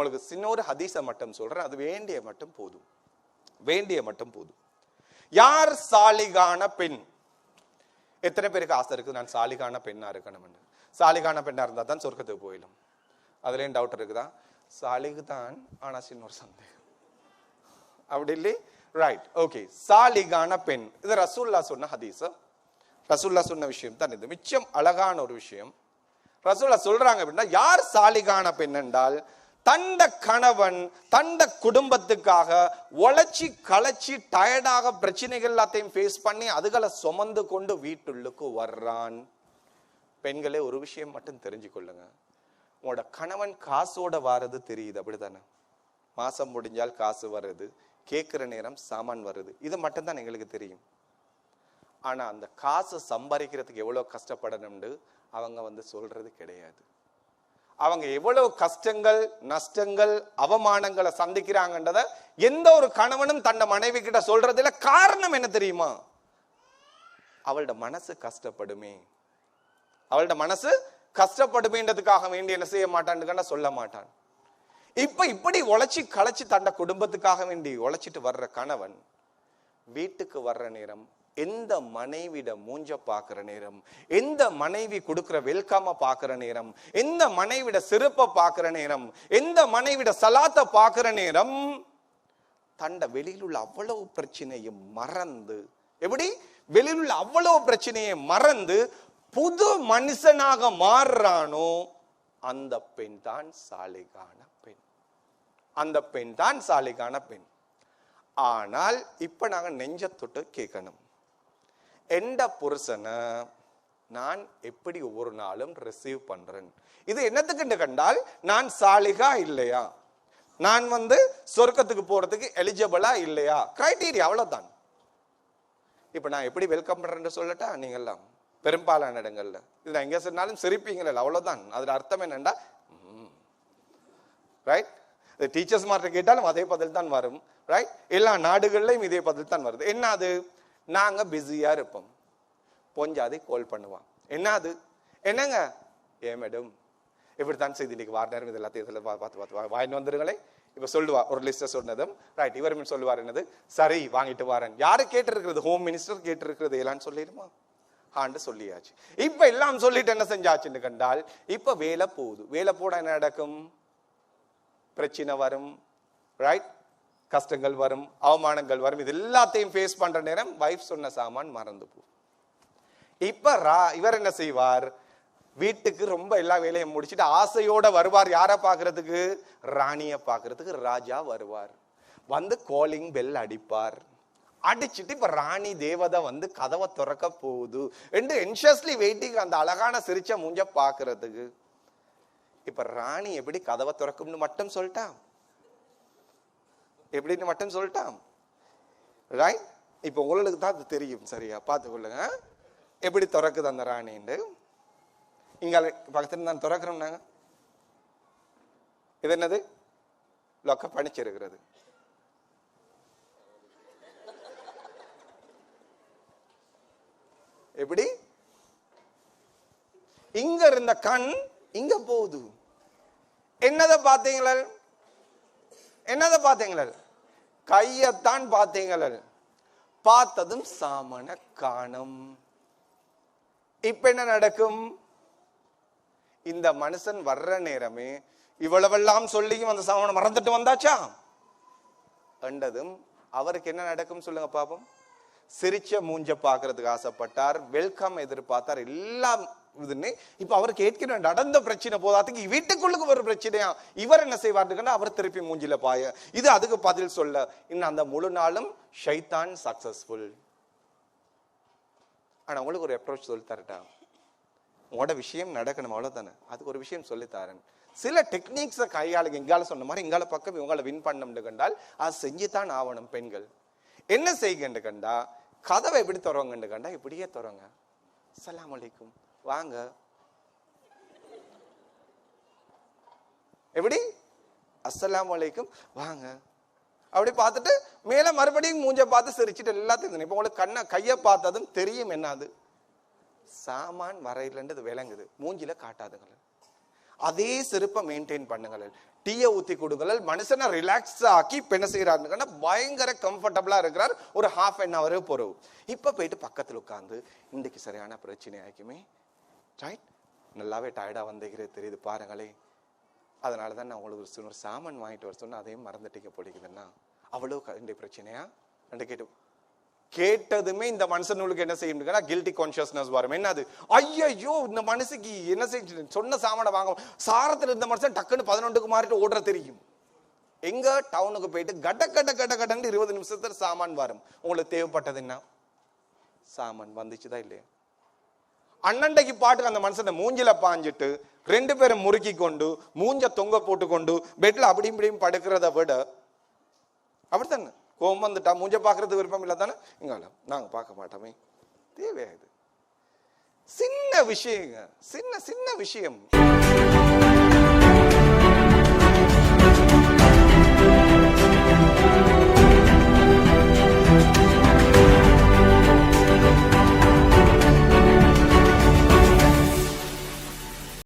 உங்களுக்கு சின்ன ஒரு ஹதீஸை மட்டும் சொல்றேன். அது வேண்டிய மட்டும் போதும். வேண்டிய மட்டும் போதும். யார் சாலிகான பெண்? எத்தனை பேருக்கு ஆசை இருக்குது? நான் சாலிகான பெண்ணா இருக்கணும்னு. சாலிகான பெண்ணா இருந்தா தான் சொர்க்கத்துக்கு போயிடும் அதுலேயும் டவுட் இருக்குதா? சாலிகு தான் ஆனா சின்ன ஒரு சந்தேகம். அப்படி இல்லை ரைட் ஓகே சாலிகான பெண். இது ரசூல்லா சொன்ன ஹதீஸ். ரசூல்லா சொன்ன விஷயம் தான் இது. மிச்சம் அழகான ஒரு விஷயம். ரசூல்லா சொல்றாங்க அப்படின்னா யார் சாலிகான பெண் என்றால் தண்ட கணவன் தண்ட குடும்பத்துக்காக உழைச்சி களைச்சி டயர்டாக பிரச்சனைகள் எல்லாத்தையும் ஃபேஸ் பண்ணி அதுகளை சுமந்து கொண்டு வீட்டுள்ளுக்கு வர்றான். பெண்களே ஒரு விஷயம் மட்டும் தெரிஞ்சு கொள்ளுங்க. உங்களோட கணவன் காசோட வாரது தெரியுது அப்படிதானே மாசம் முடிஞ்சால் காசு வர்றது கேட்குற நேரம் சாமான் வருது இது மட்டும்தான் எங்களுக்கு தெரியும். ஆனால் அந்த காசை சம்பாதிக்கிறதுக்கு எவ்வளோ கஷ்டப்படணும்னு அவங்க வந்து சொல்றது கிடையாது. அவங்க எவ்வளவு கஷ்டங்கள் நஷ்டங்கள் அவமானங்களை சந்திக்கிறாங்கன்றத எந்த ஒரு கணவனும் தன்னை மனைவி கிட்ட சொல்றதுல காரணம் என்ன தெரியுமா? அவளோட மனசு கஷ்டப்படுமே. அவளோட மனசு கஷ்டப்படுமேன்றதுக்காக வேண்டி என்ன செய்ய மாட்டான்னு சொல்ல மாட்டான். இப்ப இப்படி உழைச்சி களைச்சி தண்ட குடும்பத்துக்காக வேண்டி உழைச்சிட்டு வர்ற கணவன் வீட்டுக்கு வர்ற நேரம் எந்த மனைவிட மூஞ்ச பார்க்குற நேரம் எந்த மனைவி கொடுக்குற வெல்காம பார்க்குற நேரம் எந்த மனைவிட சிறப்பை பார்க்குற நேரம் எந்த மனைவிட சலாத்தை பார்க்குற நேரம் தண்ட வெளியில் உள்ள அவ்வளவு பிரச்சனையும் மறந்து எப்படி? வெளியில் உள்ள அவ்வளவு பிரச்சனையை மறந்து புது மனுஷனாக மாறுறானோ அந்த பெண் தான் சாலிகான பெண். அந்த பெண் தான் சாலிகான பெண். ஆனால் இப்ப நாங்கள் நெஞ்ச தொட்டு கேட்கணும். எந்த புருஷனை நான் எப்படி ஒவ்வொரு நாளும் ரிசீவ் பண்றேன்? இது என்னத்துக்கு கண்டால் நான் சாலிகா இல்லையா? நான் வந்து சொர்க்கத்துக்கு போறதுக்கு எலிஜிபிளா இல்லையா? கிரைட்டீரியா அவ்வளவுதான். இப்ப நான் எப்படி வெல்கம் பண்றேன்னு சொல்லட்டா நீங்கெல்லாம் பெரும்பாலான இடங்கள்ல. இது நான் எங்க சொன்னாலும் சிரிப்பீங்களா அவ்வளவுதான். அதுல அர்த்தம் என்னண்டா? ரைட் டீச்சர்ஸ் மார்ட்ட கேட்டாலும் அதே பதில் தான் வரும். ரைட் எல்லா நாடுகள்லையும் இதே பதில் தான் வருது. என்ன அது? நாங்க பிஸியா இருப்போம். பொஞ்சாதி கால் பண்ணுவான். என்ன அது என்னங்க? ஏ மேடம் இப்படித்தான் செய்து இன்னைக்கு வார நேரம் இது எல்லாத்தையும் இதில் பார்த்து பார்த்து வா- வாங்கிட்டு வந்துருங்களே. இப்போ சொல்லுவா ஒரு லிஸ்ட்டை சொன்னதும் ரைட் இவர் சொல்லுவார் என்னது? சரி வாங்கிட்டு வரேன். யாரு கேட்டிருக்கிறது? ஹோம் மினிஸ்டர் கேட்டிருக்கிறது எல்லாம் சொல்லிடுமா? ஆண்டு சொல்லியாச்சு. இப்போ எல்லாம் சொல்லிட்டு என்ன செஞ்சாச்சுன்னு கண்டால் இப்போ வேலை போகுது. வேலை போட என்ன நடக்கும்? பிரச்சனை வரும். ரைட் கஷ்டங்கள் வரும் அவமானங்கள் வரும் இது எல்லாத்தையும் ஃபேஸ் பண்ணுற நேரம் வைஃப் சொன்ன சாமான் மறந்து போ. இப்போ ரா- இவர் என்ன செய்வார்? வீட்டுக்கு ரொம்ப எல்லா வேலையும் முடிச்சுட்டு ஆசையோட வருவார். யாரை பார்க்கறதுக்கு? ராணியை பார்க்கறதுக்கு ராஜா வருவார். வந்து கோலிங் பெல் அடிப்பார். அடிச்சிட்டு இப்போ ராணி தேவதை வந்து கதவை திறக்க போகுது. என்று என்ஷியஸ்லி வெயிட்டிங் அந்த அழகான சிரிச்ச மூஞ்ச பார்க்கறதுக்கு. இப்போ ராணி எப்படி கதவை திறக்கும்னு மட்டும் சொல்லிட்டான் எப்படின்னு மட்டும் சொல்லிட்டான். ரைட் இப்போ உங்களுக்கு தான் அது தெரியும் சரியா? பார்த்துக்கொள்ளுங்க எப்படி திறக்குது அந்த ராணின்னு இங்கே பக்கத்தில் நான் திறக்கிறோம் நாங்கள் இது என்னது? லொக்க பணிச்சிருக்கிறது எப்படி? இங்க இருந்த கண் இங்க போகுது. என்னதை பார்த்தீங்களா? என்னதை பார்த்தீங்களல் கையத்தான் பார்த்தீங்களல் பார்த்ததும் சாமன காணும். இப்ப என்ன நடக்கும்? இந்த மனுஷன் வர்ற நேரமே இவ்வளவெல்லாம் சொல்லியும் அந்த சாமனை மறந்துட்டு வந்தாச்சா? கண்டதும் அவருக்கு என்ன நடக்கும் சொல்லுங்க பாப்போம். சிரிச்ச மூஞ்ச பாக்குறதுக்கு ஆசைப்பட்டார். வெல்கம் எதிர்பார்த்தார். எல்லாம் இதுன்னு. இப்ப அவர் ஏற்கனவே நடந்த பிரச்சனை போதாத்துக்கு வீட்டுக்குள்ளுக்கு ஒரு பிரச்சனையா? இவர் என்ன செய்வார்னா அவர் திருப்பி மூஞ்சில பாய. இது அதுக்கு பதில் சொல்ல இன்னும் அந்த முழு நாளும் ஷைத்தான் சக்சஸ்ஃபுல் ஆனா உங்களுக்கு ஒரு அப்ரோச் சொல்லி தரட்டா? உங்களோட விஷயம் நடக்கணும் அவ்வளவுதானே? அதுக்கு ஒரு விஷயம் சொல்லித்தாரன் சில டெக்னிக்ஸை கையாளுங்க. இங்கால சொன்ன மாதிரி இங்கால பக்கம் இவங்களை வின் பண்ணம்னு கண்டால் அது செஞ்சுத்தான் ஆகணும் பெண்கள். என்ன செய்யுங்கன்னு கண்டா கதவை எப்படி தருவாங்கன்னு கண்டா இப்படியே தருவாங்க சலாம் அலைக்கும். வாங்க. எப்படி? அஸ்லாம் வலைக்கும் வாங்க. அப்படி பார்த்துட்டு மேலே மறுபடியும் மூஞ்ச பார்த்து சிரிச்சுட்டு எல்லாத்தையும் இப்போ உங்களுக்கு கண்ணை கையை பார்த்ததும் தெரியும் என்னது சாமான் வரையிலன்றது விளங்குது. மூஞ்சில காட்டாதுங்கள. அதே செருப்பை மெயின்டைன் பண்ணுங்கள். டீயை ஊற்றி கொடுங்கள். மனுஷனை ரிலாக்ஸ் ஆக்கி என்ன செய்யறாருன்னா பயங்கர கம்ஃபர்டபுளாக இருக்கிறார். ஒரு ஹாஃப் அன் ஹவரே போகிறோம் இப்போ போயிட்டு பக்கத்தில் உட்காந்து இன்றைக்கு சரியான பிரச்சனை ஆகிக்குமே ரைட் நல்லாவே டயர்டாக வந்தேங்கிறது தெரியுது பாருங்களே. அதனால தான் நான் உங்களுக்கு ஒரு சொன்ன சாமான் வாங்கிட்டு வர சொன்னால் அதையும் மறந்துட்டீங்க பிடிக்குதுன்னா அவ்வளோ கண்டி பிரச்சனையா? ரெண்டு கேட்டு கேட்டதுமே இந்த மனுஷனுக்கு என்ன செய்யும் கில்ட்டி கான்சியஸ்னஸ் வரும். என்னது? ஐயையோ இந்த மனுஷுக்கு என்ன செஞ்சு சொன்ன சாமானை வாங்க சாரத்தில் இருந்த மனுஷன் டக்குன்னு பதினொன்றுக்கு மாறிட்டு ஓடுற தெரியும். எங்க டவுனுக்கு போயிட்டு கட கட கட கடன்னு இருபது நிமிஷத்துல சாமான் வரும். உங்களுக்கு தேவைப்பட்டது என்ன? சாமான் வந்துச்சுதா இல்லையா? அண்ணண்டைக்கு பாட்டுக்கு அந்த மனுஷனை மூஞ்சில பாஞ்சிட்டு ரெண்டு பேரும் முறுக்கி கொண்டு மூஞ்ச தொங்க போட்டு கொண்டு பெட்ல அப்படி இப்படியும் படுக்கிறத விட அப்படித்தானே? கோவம் வந்துட்டா மூஞ்ச பார்க்கறது விருப்பம் இல்லை தானே இங்கால நாங்கள் பார்க்க மாட்டோமே. தேவையாது சின்ன விஷயங்க சின்ன சின்ன விஷயம்.